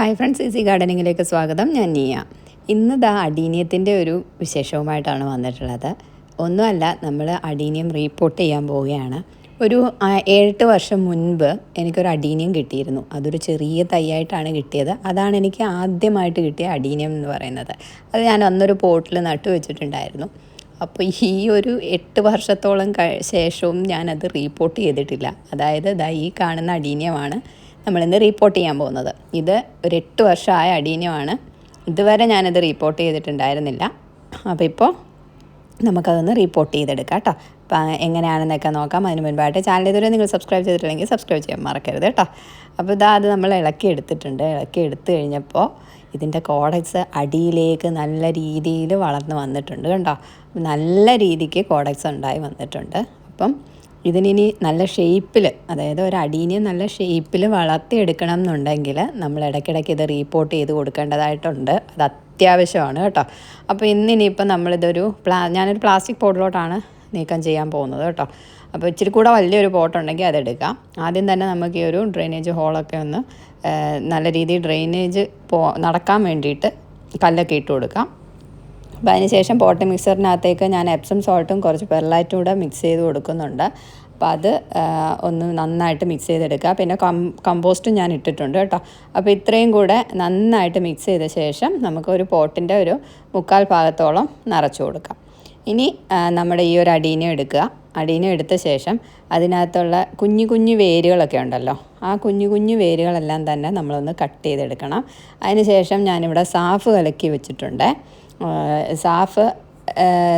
Hi friends easy ഗാർഡനിങ്ങിലേക്ക് സ്വാഗതം. ഞാൻ നീയ. ഇന്ന് ദാ അടീനിയത്തിന്റെ ഒരു വിശേഷവുമായിട്ടാണ് വന്നിട്ടുള്ളത്. ഒന്നുമല്ല നമ്മൾ അടീനിയം റീപ്പോർട്ട് ചെയ്യാൻ പോവുകയാണ്. ഒരു ഏഴെട്ട് വർഷം മുൻപ് എനിക്കൊരു അടീനിയം കിട്ടിയിരുന്നു. അതൊരു ചെറിയ തൈയായിട്ടാണ് കിട്ടിയത്. അതാണ് എനിക്ക് ആദ്യമായിട്ട് കിട്ടിയ അടീനിയം എന്ന് പറയുന്നത്. അത് ഞാൻ അന്നൊരു പോട്ടിൽ നട്ടു വെച്ചിട്ടുണ്ടായിരുന്നു. അപ്പോൾ ഈ ഒരു എട്ട് വർഷത്തോളം ശേഷവും ഞാനത് റീപ്പോർട്ട് ചെയ്തിട്ടില്ല. അതായത് ദാ ഈ കാണുന്ന അടീനിയമാണ്. നമ്മളിന്ന് റിപ്പോർട്ട് ചെയ്യാൻ പോകുന്നത്. ഇത് ഒരു എട്ട് വർഷമായ അടീനിയമാണ് ഇതുവരെ ഞാനത് റിപ്പോർട്ട് ചെയ്തിട്ടുണ്ടായിരുന്നില്ല. അപ്പോൾ ഇപ്പോൾ നമുക്കതൊന്ന് റിപ്പോർട്ട് ചെയ്തെടുക്കാം കേട്ടോ. അപ്പം എങ്ങനെയാണെന്നൊക്കെ നോക്കാം. അതിന് മുൻപായിട്ട് ചാനൽ ഇതുവരെ നിങ്ങൾ സബ്സ്ക്രൈബ് ചെയ്തിട്ടില്ലെങ്കിൽ സബ്സ്ക്രൈബ് ചെയ്യാൻ മറക്കരുത് കേട്ടോ. അപ്പോൾ ഇതാ അത് നമ്മൾ ഇളക്കി എടുത്തിട്ടുണ്ട്. ഇളക്കി എടുത്തു കഴിഞ്ഞപ്പോൾ ഇതിന്റെ കോഡക്സ് അടിയിലേക്ക് നല്ല രീതിയിൽ വളർന്ന് വന്നിട്ടുണ്ട് കണ്ടോ നല്ല രീതിക്ക് കോഡക്സ് ഉണ്ടായി വന്നിട്ടുണ്ട്. അപ്പം ഇതിനി നല്ല ഷേപ്പിൽ അതായത് ഒരു അടീനെ നല്ല ഷേപ്പിൽ വളർത്തിയെടുക്കണം എന്നുണ്ടെങ്കിൽ നമ്മൾ ഇടയ്ക്കിടയ്ക്ക് ഇത് റീപ്പോർട്ട് ചെയ്ത് കൊടുക്കേണ്ടതായിട്ടുണ്ട്. അത് അത്യാവശ്യമാണ് കേട്ടോ. അപ്പോൾ ഇന്നിനിയിപ്പോൾ നമ്മളിതൊരു പ്ലാ ഞാനൊരു പ്ലാസ്റ്റിക് പോട്ടിലോട്ടാണ് നീക്കം ചെയ്യാൻ പോകുന്നത് കേട്ടോ. അപ്പോൾ ഇച്ചിരി കൂടെ വലിയൊരു പോട്ടുണ്ടെങ്കിൽ അതെടുക്കാം. ആദ്യം തന്നെ നമുക്ക് ഈ ഒരു ഡ്രെയിനേജ് ഹോളൊക്കെ ഒന്ന് നല്ല രീതിയിൽ ഡ്രെയിനേജ് പോ നടക്കാൻ വേണ്ടിയിട്ട് കല്ലൊക്കെ ഇട്ട് കൊടുക്കാം. അപ്പോൾ അതിനുശേഷം പോട്ട് മിക്സറിനകത്തേക്ക് ഞാൻ എപ്സം സോൾട്ടും കുറച്ച് പെർലൈറ്റും കൂടെ മിക്സ് ചെയ്ത് കൊടുക്കുന്നുണ്ട്. അപ്പോൾ അത് ഒന്ന് നന്നായിട്ട് മിക്സ് ചെയ്തെടുക്കുക. പിന്നെ കം കമ്പോസ്റ്റും ഞാൻ ഇട്ടിട്ടുണ്ട് കേട്ടോ. അപ്പോൾ ഇത്രയും കൂടെ നന്നായിട്ട് മിക്സ് ചെയ്ത ശേഷം നമുക്ക് ഒരു പോട്ടിന്റെ ഒരു മുക്കാൽ ഭാഗത്തോളം നിറച്ചു കൊടുക്കാം. ഇനി നമ്മുടെ ഈ ഒരു അടീനം എടുക്കുക. അടീനം എടുത്ത ശേഷം അതിനകത്തുള്ള കുഞ്ഞു കുഞ്ഞു വേരുകളൊക്കെ ഉണ്ടല്ലോ ആ കുഞ്ഞു കുഞ്ഞു വേരുകളെല്ലാം തന്നെ നമ്മളൊന്ന് കട്ട് ചെയ്തെടുക്കണം. അതിന് ശേഷം ഞാനിവിടെ സാഫ് കലക്കി വെച്ചിട്ടുണ്ട്. സാഫ്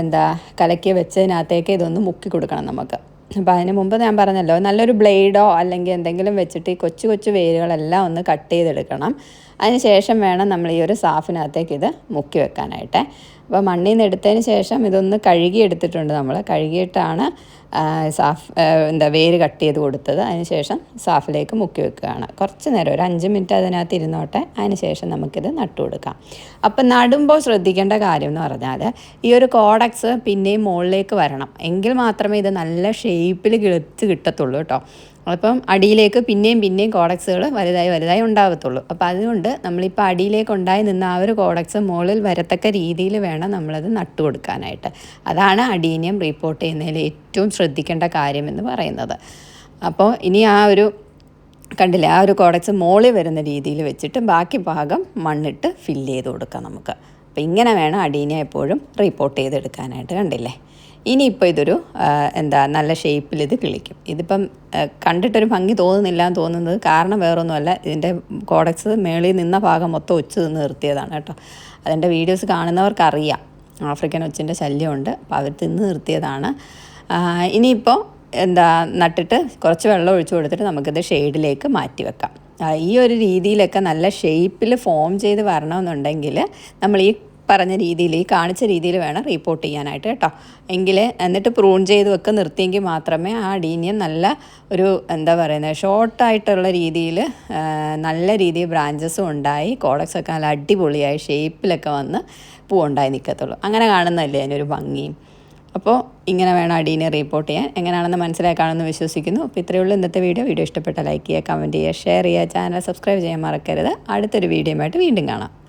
എന്താ കലക്കി വെച്ചതിനകത്തേക്ക് ഇതൊന്ന് മുക്കി കൊടുക്കണം നമുക്ക്. അപ്പോൾ അതിന് മുമ്പ് ഞാൻ പറഞ്ഞല്ലോ നല്ലൊരു ബ്ലേഡോ അല്ലെങ്കിൽ എന്തെങ്കിലും വെച്ചിട്ട് ഈ കൊച്ചു കൊച്ചു വേരുകളെല്ലാം ഒന്ന് കട്ട് ചെയ്തെടുക്കണം. അതിന് ശേഷം വേണം നമ്മൾ ഈ ഒരു സാഫിനകത്തേക്ക് ഇത് മുക്കി വെക്കാനായിട്ട്. അപ്പോൾ മണ്ണിൽ നിന്ന് എടുത്തതിന് ശേഷം ഇതൊന്ന് കഴുകി എടുത്തിട്ടുണ്ട് നമ്മൾ. കഴുകിയിട്ടാണ് സാഫ് എന്താ വേര് കട്ട് ചെയ്ത് കൊടുത്തത്. അതിന് ശേഷം സാഫിലേക്ക് മുക്കി വെക്കുകയാണ്. കുറച്ച് നേരം ഒരു അഞ്ച് മിനിറ്റ് അതിനകത്ത് ഇരുന്നോട്ടെ. അതിന് ശേഷം നമുക്കിത് നട്ടു കൊടുക്കാം. അപ്പം നടുമ്പോൾ ശ്രദ്ധിക്കേണ്ട കാര്യം എന്ന് പറഞ്ഞാൽ ഈ ഒരു കോഡക്സ് പിന്നെയും മുകളിലേക്ക് വരണം. എങ്കിൽ മാത്രമേ ഇത് നല്ല ഷേപ്പിൽ കിളുത്ത് കിട്ടത്തുള്ളൂ കേട്ടോ. അപ്പം അടിയിലേക്ക് പിന്നെയും പിന്നെയും കോഡക്സുകൾ വലുതായി വലുതായി ഉണ്ടാകത്തുള്ളൂ അപ്പോൾ അതുകൊണ്ട് നമ്മളിപ്പോൾ അടിയിലേക്ക് ഉണ്ടായി നിന്ന് ആ ഒരു കോഡക്സ് മുകളിൽ വരത്തക്ക രീതിയിൽ വേണം നമ്മളത് നട്ടു കൊടുക്കാനായിട്ട്. അതാണ് അടീനിയം റിപ്പോർട്ട് ചെയ്യുന്നതിൽ ഏറ്റവും ശ്രദ്ധിക്കേണ്ട കാര്യമെന്ന് പറയുന്നത്. അപ്പോൾ ഇനി ആ ഒരു കണ്ടില്ലേ ആ ഒരു കോഡക്സ് മോളിൽ വരുന്ന രീതിയിൽ വെച്ചിട്ട് ബാക്കി ഭാഗം മണ്ണിട്ട് ഫില്ല് ചെയ്ത് കൊടുക്കാം നമുക്ക്. അപ്പോൾ ഇങ്ങനെ വേണം അടീനെ എപ്പോഴും റിപ്പോർട്ട് ചെയ്തെടുക്കാനായിട്ട് കണ്ടില്ലേ? ഇനിയിപ്പോൾ ഇതൊരു എന്താ നല്ല ഷേപ്പിൽ ഇത് കിളിക്കും. ഇതിപ്പം കണ്ടിട്ടൊരു ഭംഗി തോന്നുന്നില്ല എന്ന് തോന്നുന്നത് കാരണം വേറൊന്നുമല്ല. ഇതിന്റെ കോഡക്സ് മേളിൽ നിന്ന ഭാഗം മൊത്തം ഒച്ചു നിന്ന് നിർത്തിയതാണ് കേട്ടോ. അതിന്റെ വീഡിയോസ് കാണുന്നവർക്കറിയാം. ആഫ്രിക്കൻ ഒച്ചിന്റെ ശല്യമുണ്ട്. അപ്പോൾ അവർ തിന്ന് നിർത്തിയതാണ്. ഇനിയിപ്പോൾ എന്താ നട്ടിട്ട് കുറച്ച് വെള്ളം ഒഴിച്ചു കൊടുത്തിട്ട് നമുക്കിത് ഷെയ്ഡിലേക്ക് മാറ്റി വെക്കാം. ഈ ഒരു രീതിയിലൊക്കെ നല്ല ഷേപ്പിൽ ഫോം ചെയ്ത് വരണമെന്നുണ്ടെങ്കിൽ നമ്മൾ ഈ പറഞ്ഞ രീതിയിൽ ഈ കാണിച്ച രീതിയിൽ വേണം റിപ്പോർട്ട് ചെയ്യാനായിട്ട് കേട്ടോ. എങ്കിൽ എന്നിട്ട് പ്രൂൺ ചെയ്ത് വെക്കുക നിർത്തിയെങ്കിൽ മാത്രമേ ആ അടീനിയം നല്ല ഒരു എന്താ പറയുന്നത് ഷോർട്ടായിട്ടുള്ള രീതിയിൽ നല്ല രീതിയിൽ ബ്രാഞ്ചസും ഉണ്ടായി കോഡക്സ് ഒക്കെ നല്ല അടിപൊളിയായി ഷേപ്പിലൊക്കെ വന്ന് പൂവുണ്ടായി നിൽക്കത്തുള്ളൂ. അങ്ങനെ കാണുന്നതല്ലേ അതിനൊരു ഭംഗിയും അപ്പോൾ ഇങ്ങനെ വേണം അടീനെ റിപ്പോർട്ട് ചെയ്യാൻ. എങ്ങനെയാണെന്ന് മനസ്സിലാക്കാണെന്ന് വിശ്വസിക്കുന്നു. അപ്പോൾ ഇത്രയേ ഉള്ളൂ ഇന്നത്തെ വീഡിയോ വീഡിയോ ഇഷ്ടപ്പെട്ട ലൈക്ക് ചെയ്യുക കമന്റ് ചെയ്യുക ഷെയർ ചെയ്യുക ചാനൽ സബ്സ്ക്രൈബ് ചെയ്യാൻ മറക്കരുത്. അടുത്തൊരു വീഡിയോയുമായിട്ട് വീണ്ടും കാണാം.